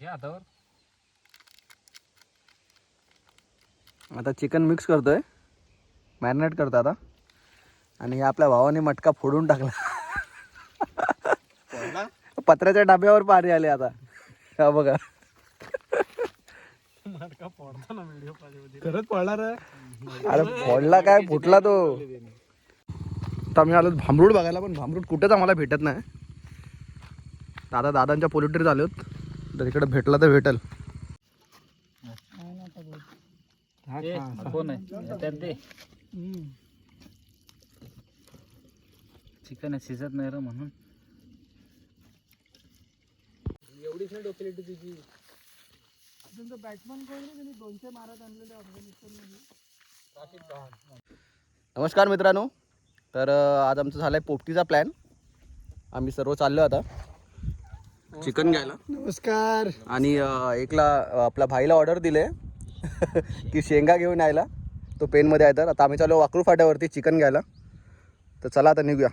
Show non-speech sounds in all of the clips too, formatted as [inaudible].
घे हातावर. आता चिकन मिक्स करतोय. मॅरिनेट करतो आता. आणि हे आपल्या भावाने मटका फोडून टाकला. पत्र्याच्या डब्यावर पाणी आले आता. हा बघा. मटका फोडतो ना व्हिडिओ पाहिजे खरंच पडणार अरे फोडला काय? फुटला तो. आता मी आलो भांबरूड बघायला पण भांबरूड कुठेच आम्हाला भेटत नाही. दादा दादांच्या पोलिट्री झालोत तर इकडे भेटला तर भेटल. चिकन शिजत नाही रे म्हणून एवढीच नाही डोक्याली तुझी बॅट्समन कोण दोनशे मारत आणलेले नमस्कार मित्रांनो तर आज आमचं झालं आहे पोपटीचा प्लॅन आम्ही सर्व चाललो आता. चिकन घ्यायला. नमस्कार. आणि अं, एकला अं, आपल्या भाईला ऑर्डर दिले. [laughs] की शेंगा घेऊन यायला. तो पेनमध्ये आहे तर. आता आम्ही चालू वाकरू फाट्यावरती चिकन घ्यायला. तर चला आता निघूया.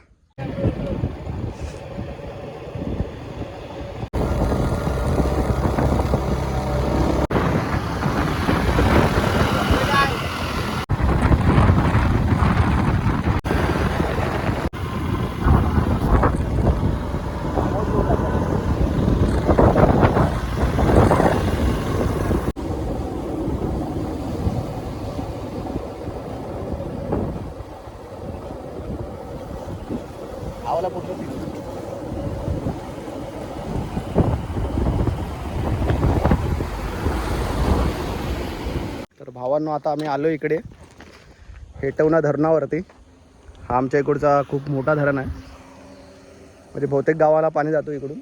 आवाला पुढचं तर भावांनो आता आम्ही आलो इकडे हेटवणा धरणावरती. हा आमच्या इकडचा खूप मोठा धरण आहे. म्हणजे बहुतेक गावाला पाणी जातो इकडून.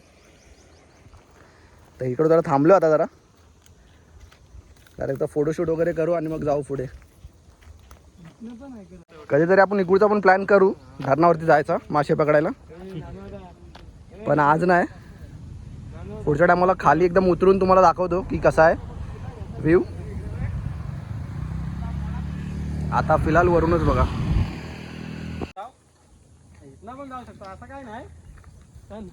तर इकडं जरा थांबलो आता जरा. जरा एकदा फोटोशूट वगैरे करू आणि मग जाऊ पुढे. कधीतरी आपण इकडचा पण प्लॅन करू. धरणावरती जायचा मासे पकडायला. पण आज नाही. पुढच्या टायमाला खाली एकदम उतरून तुम्हाला दाखवतो की कसा आहे. व्ह्यू आता फिलहाल वरूनच बघा. इथला पण जाऊ शकतो. असं काय नाही. पण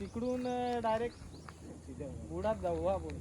तिकडून डायरेक्ट बुडात जाऊ आपण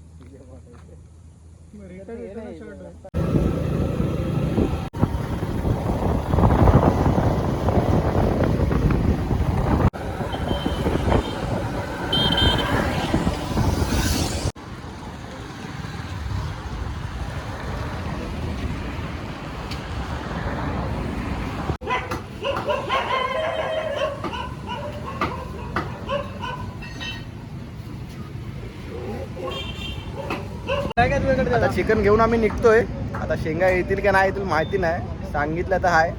काय काय तुझ्याकडे आता चिकन घेऊन आम्ही निघतोय. आता शेंगा येतील का नाही येतील माहिती नाही. सांगितलं तर आहे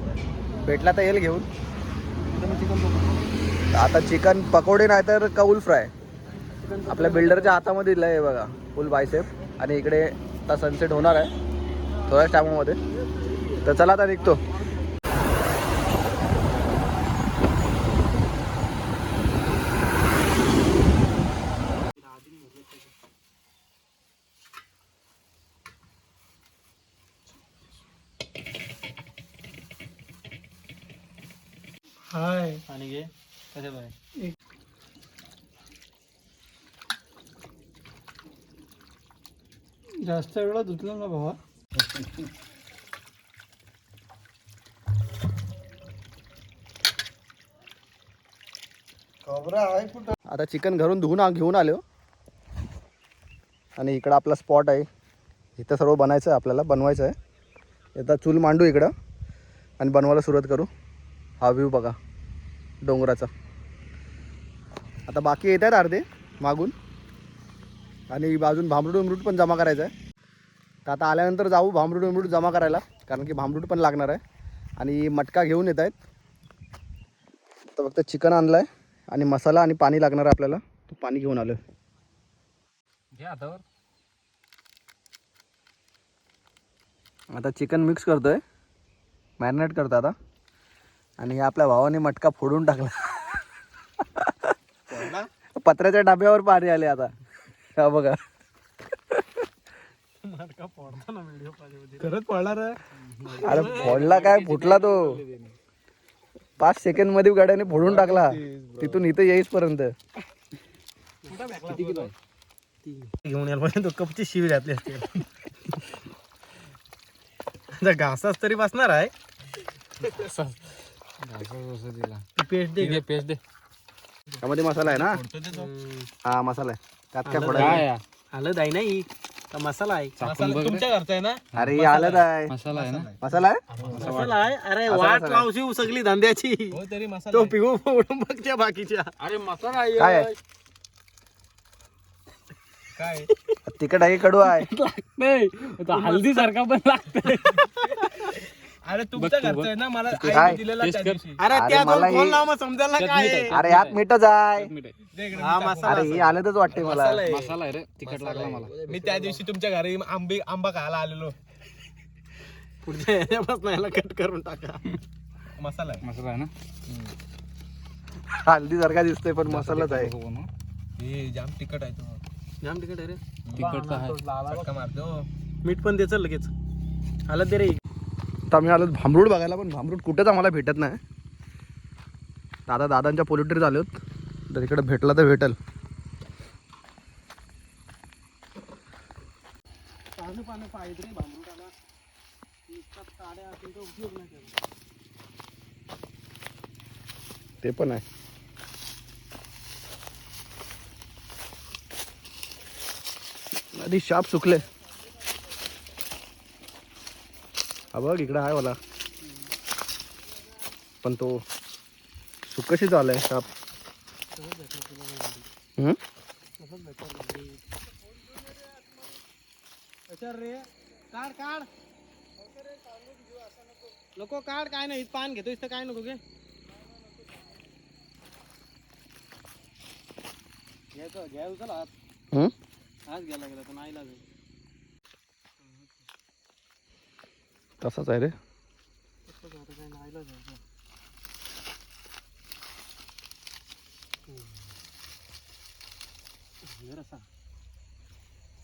भेटला तर येईल घेऊन. आता चिकन पकोडे नाही तर कौल फ्राय. आपल्या बिल्डरच्या हातामध्ये दिलं आहे बघा फुल बायसेप. आणि इकडे आता सनसेट होणार आहे. थोड्याच टायमामध्ये. तर चला आता निघतो हाय आणि घे कसे बाय जास्त वेळा धुतलं ना भावा आता चिकन घरून धुवून आ- घेऊन आलो. आणि इकडं आपला स्पॉट आहे. इथं सर्व बनायचं आहे आपल्याला बनवायचं आहे. आता चूल मांडू इकडं आणि बनवायला सुरुवात करू. हा व्ह्यू बघा डोंगराचा. आता बाकी येत आहेत अर्धे मागून. आणि बाजून भांबरूट उमरूट पण जमा करायचं आहे. तर आता आल्यानंतर जाऊ भांबरूट उमरूट जमा करायला कारण की भांबरूट पण लागणार आहे. आणि मटका घेऊन येत आहेत. तर फक्त चिकन आणलं आहे आणि मसाला आणि पाणी लागणार आहे आपल्याला. तो पाणी घेऊन आलो घे हातावर. आता चिकन मिक्स करतोय. मॅरिनेट करतो आता. आणि हे आपल्या भावाने मटका फोडून टाकला. पत्र्याच्या डब्यावर पाणी आले आता. हा बघा. मटका फोडतो ना व्हिडिओ पाहिजे खरंच पडणार अरे फोडला काय? फुटला तो. पाच सेकंडमध्ये गाड्याने फोडून टाकला. तिथून इथं किलो आहे घेऊन यायला पाहिजे? तो कपची शिवी घातली असते. घासाच तरी बसणार आहे. पेस्ट दे. पेस्ट दे. त्यामध्ये मसाला आहे ना? हा मसाला आहे. त्यात काय आलं फोडायचं हळद आहे नाही. मसाला आहे. तुमच्या घरचा आहे ना? अरे हे आलं आहे मसाला आहे ना? मसाला आहे? मसाला आहे. अरे वाट लावशी सगळी धंद्याची. तरी मसाला तो पिऊ फोडून बघच्या बाकीच्या. अरे मसाला आहे. काय आहे? काय? तिखट आहे कडू आहे? [laughs] नाही हल्दी सारखा पण लागते अरे तुमच्या घरचा आहे ना? मला काय? दिलेला त्या दिवशी. अरे अरे त्या मला फोन हे- लाव मग समजायला ना काय? आहे. अरे यात मीठच आहे हा मसाला अरे हे आलंच वाटते मला. मसाला आहे. मसाला आहे रे. तिखट लागला मला. मी त्या दिवशी तुमच्या घरी आंबे आंबा खायला आलेलो. पुढच्या याला कट करून टाका. मसाला आहे. मसाला आहे ना? हल्दी सारखा दिसतोय पण मसालाच आहे. हे जाम तिखट आहे तो. जाम तिखट आहे रे. तिखट तर आहे. फटका मारतो मीठ पण द्यायचं लगेच. आलं दे रे. आता आम्ही आलो भांबरूड बघायला पण भांबरूड कुठेच आम्हाला भेटत नाही. दादा दादांच्या पोलिट्रीत आलोत तर इकडे भेटला तर भेटल. तर. ते पण आहे. आधी शाप सुकले. हा बघ इकडं आहे मला. पण तो सुकशी झालाय शाप हम्म? कशावर रे काढ काढ. नको काढ काय नाही पान घेतो इथं काय नको घे. घ्यायचं घ्या उचल हात. हम्म? घ्यायला गेला तर नाही लागेल तसाच आहे रे.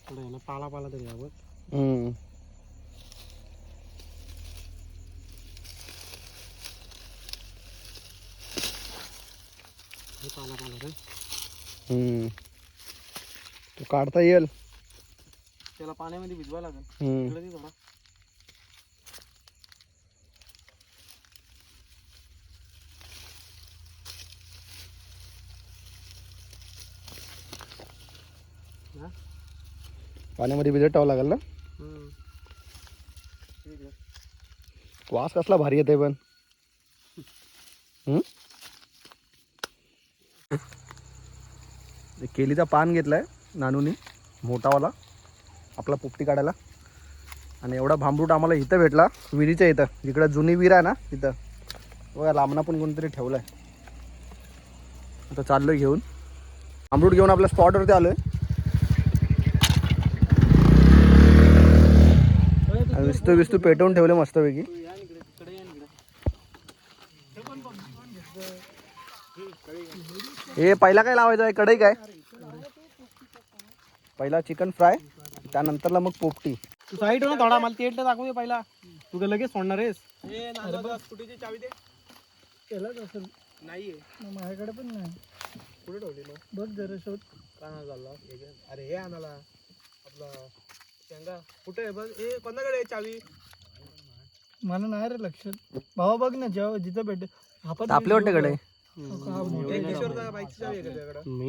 थोडं पाला पाला तरी हम्म. पाला पाला रे हम्म. तो काढता येईल. त्याला पाण्यामध्ये भिजवा लागेल हम्म. इकडे दे थोडा हा? पाण्यामध्ये ठेवावं लागेल ना? आहे. वास कसला भारी येते पण. केलीचा पान घेतलाय नानूनी मोठावाला आपला पोपटी काढायला. आणि एवढा भांबरूट आम्हाला इथं भेटला विहिरीच्या इथं. जिकडं जुनी विहीर आहे ना तिथं बघा लांबणा पण कोणतरी ठेवलाय. आता चाललोय घेऊन. भांबरूट घेऊन आपल्या स्पॉटवरती आलोय. विस्तू विस्तू पेटवून ठेवले मस्तपैकी. हे पहिला काय लावायचं आहे? कढई काय? पहिला चिकन फ्राय त्यानंतरला मग पोपटी. तू साईड ना थोडा मला तेल दाखवू दे पहिला. तू काय लगेच सोडणार आहेस. स्कूटीची चावी दे. केलाच असेल. नाहीये. माझ्याकडे पण नाही. कुठे ठेवली मग? बघ जरा शोध. का झाला अरे हे आणाला आपला शेंगा. कुठे आहे बघ? ए कोणाकडे आहे चावी? मला नाही रे लक्षात भावा बघ ना जेव्हा जिथं भेटे आपण आपले वाटते कढई एक किशोरदा बाईकची चावी आहे का तुझ्याकडं?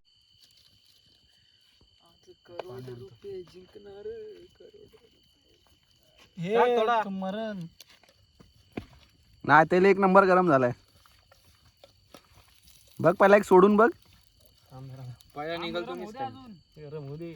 हे टाक थोडा. तू मरण. नाही तेल एक नंबर गरम झालाय. बघ पहिला एक सोडून बघ. पाया निघाल तुम्ही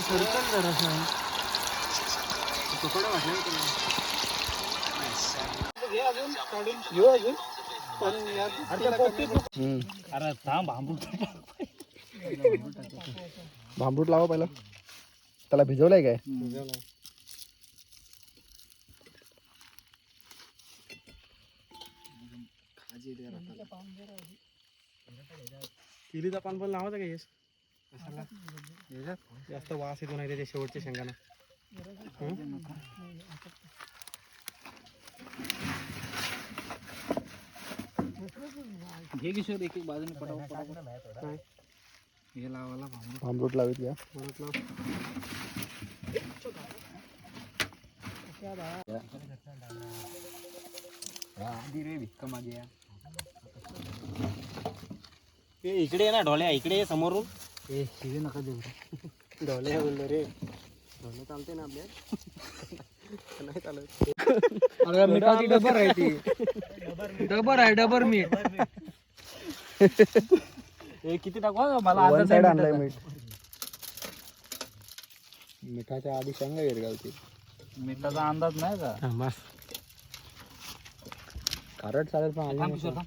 सरकल जरासं. घे अजून काढून घेऊ अरे थांब भांबूट लावा पहिला त्याला भिजवलंय काय केलीचा पान पण लावायचं का यश? कशाला? जास्त वास येतो नाही त्याच्या शेवटच्या शेंगाना. हं? घे किशोर एक एक बाजूने काय? हे लावायला भांबरूट. लावित घ्या. परत लाव. आधी रे भिक्का मागे या. ए, इकडे ये ना ढोल्या इकडे ये समोरून. ए शिवे नका देऊ. ढोल्या बोललो रे. ढोल्या चालते ना आपल्या नाही चालत. अरे मिठाची डबर आहे ती डबर आहे डबर ए किती टाकू हा? मला आणलंय मिठाचा. मीठ मिठाच्या आधी शेंगा येत गावती मिठाचा अंदाज नाही का? बस. खारट चालेल पण.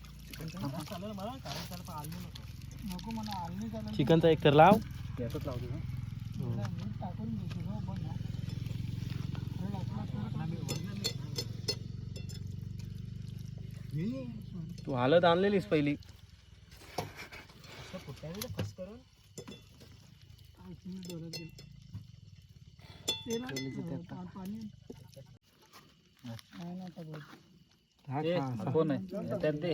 चिकनचा एक तर लाव. यातच लावतो ना. तू हालत आणलेलीस पहिली. ए, कोण आहे? त्यात दे.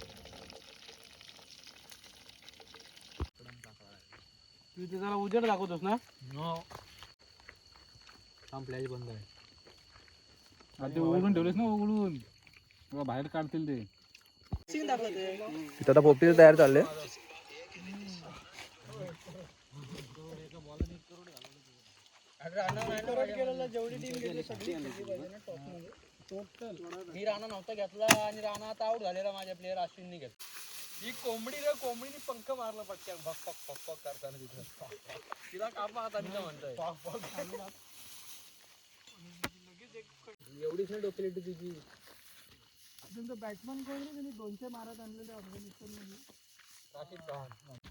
तू इथे जरा उजेड दाखवतोस ना? फ्लॅश बंद आहे. ते उघडून ठेवलेस ना उघडून बाहेर काढतील ते. इथं आता पोपटी तयार चालले मी राणा नव्हता घेतला आणि राणा आता आउट झालेला माझ्या प्लेअर अश्विनने घेतला. ही कोंबडी रे कोंबडीने पंख मारला पटकन. भक पक पक पक करताना तिथं. तिला कापा आता तिला म्हणतोय. एवढीच नाही डोकेलिटी तिची बॅट्समन कोण रे त्यांनी दोनशे मारत आणलेले अफगाणिस्तानमध्ये राशीद खान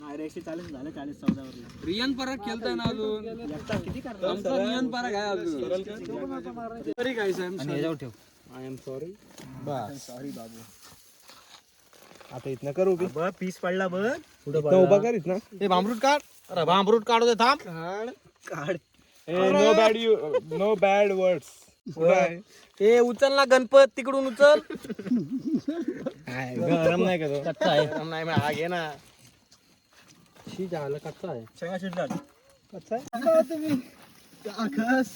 चाळीस झाले चाळीस रियन परत खेळताय ना अजून? किती आमचा रियन परत आहे अजून. तरी काय साहेब आणि याच्यावर ठेव. आय एम सॉरी बस. सॉरी बाबू. आता इथनं करू की पीस पडला बघ. इथनं उभा कर इथनं. ते भांबरूट काढ. अरे भांबरूट काढू दे थांब. काढ. काढ. No bad you no bad words ए उचल ना गणपत तिकडून उचल. [laughs] गरम नाही का तो कच्चा आहे. गरम नाही हा घे ना. शी झालं कच्चा आहे. शेंगा शिजला कच्चा आहे? तुम्ही. आकाश.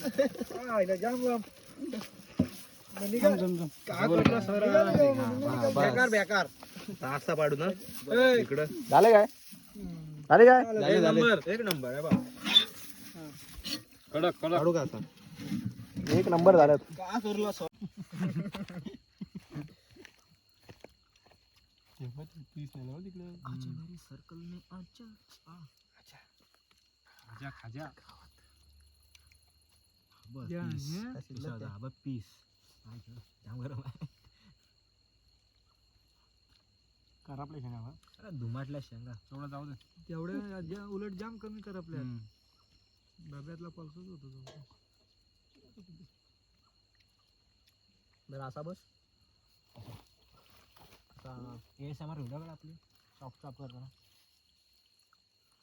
जाम बेकार बेकार. तासा पाडू ना. इकडं. झाले काय? झाले काय? एक नंबर. एक नंबर आहे बा. कडक कडक. काढू का आता? एक नंबर झालं. का [laughs] करला खाजा खाजा. आपल्या शेंगा धुमाटल्या शेंगा. तेवढं जाऊ दे. तेवढ्या उलट जाम कमी कर आपल्या हम्म. डब्यातला पल्सच होतो तो. बरं असा बस. हे समोर व्हिडिओ आपली. चॉप चॉप करताना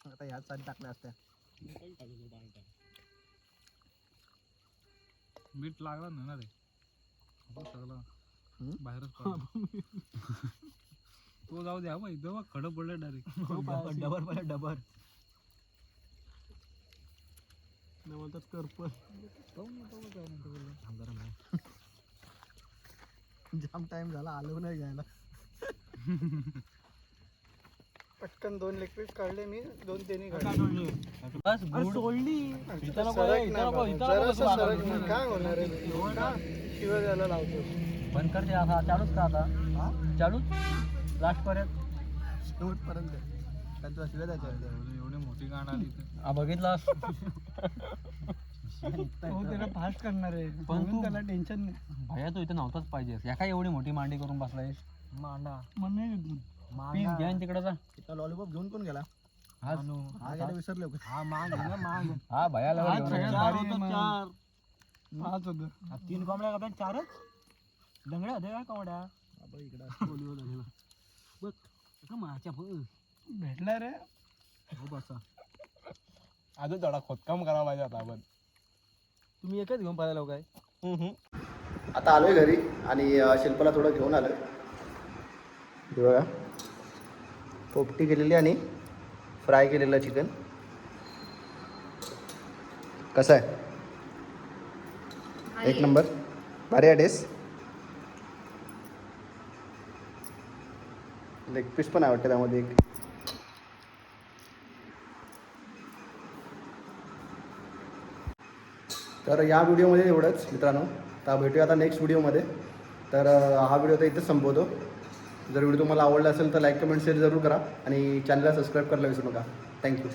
आता ह्याच साडी टाकल्या असत्या. मीठ लागला नाही ना रे. हो, सगळं? बाहेरच. [laughs] तो जाऊ द्या बा इथं बा खडं पडलं [laughs] डायरेक्ट डबर पडला डबर. बोलतात करपर [laughs] जाम टाइम झाला आलो नाही घ्यायला. पटकन दोन पीस काढले मी दोन त्यांनी काढले. बस सोडली. काय होणार आहे? शिवाय द्यायला लावतो बंद कर दे आता चालूच का आता? चालूच? लास्ट पर्यंत? शेवटपर्यंत. काय तुला शिव्या? एवढी मोठी गाण आली. हा बघितलास हो त्याला फास्ट करणार आहे. पण त्याला टेन्शन नाही. भैया तू इथे नव्हताच पाहिजे या काय एवढी मोठी मांडी करून बसलाय मांडा. पीस घ्या तिकडचा इथला लॉलीपॉप घेऊन कोण गेला? हा हा गेला विसरले का? हा मांग मांग. हा भैया हा सगळ्यात भारी आहे मग. हाच होतं तीन कोंबड्या का चारच? दंगड्या होत्या का कोंबड्या? बाबा इकडं [laughs] बघ का माच्या भेटला रे. हो बसा. अजून थोडा खोदकाम करावा पाहिजे आता आपण तुम्ही एकच घेऊन पाहिला काय? आता आलोय घरी आणि अं, शिल्पाला थोडं घेऊन आलोय. हे बघा. पोपटी केलेली आणि फ्राय केलेलं चिकन. कसं आहे? एक नंबर. भारी आहे टेस्ट लेग पीस पण आहे वाटतं त्यामध्ये एक. तर या व्हिडिओमध्ये एवढंच मित्रांनो. तर भेटूया आता नेक्स्ट व्हिडिओमध्ये तर हा व्हिडिओ तर इथेच संपवतो. जर व्हिडिओ तुम्हाला आवडला असेल तर लाईक कमेंट शेअर जरूर करा आणि चॅनलला सबस्क्राईब करायला विसरू नका. थँक्यू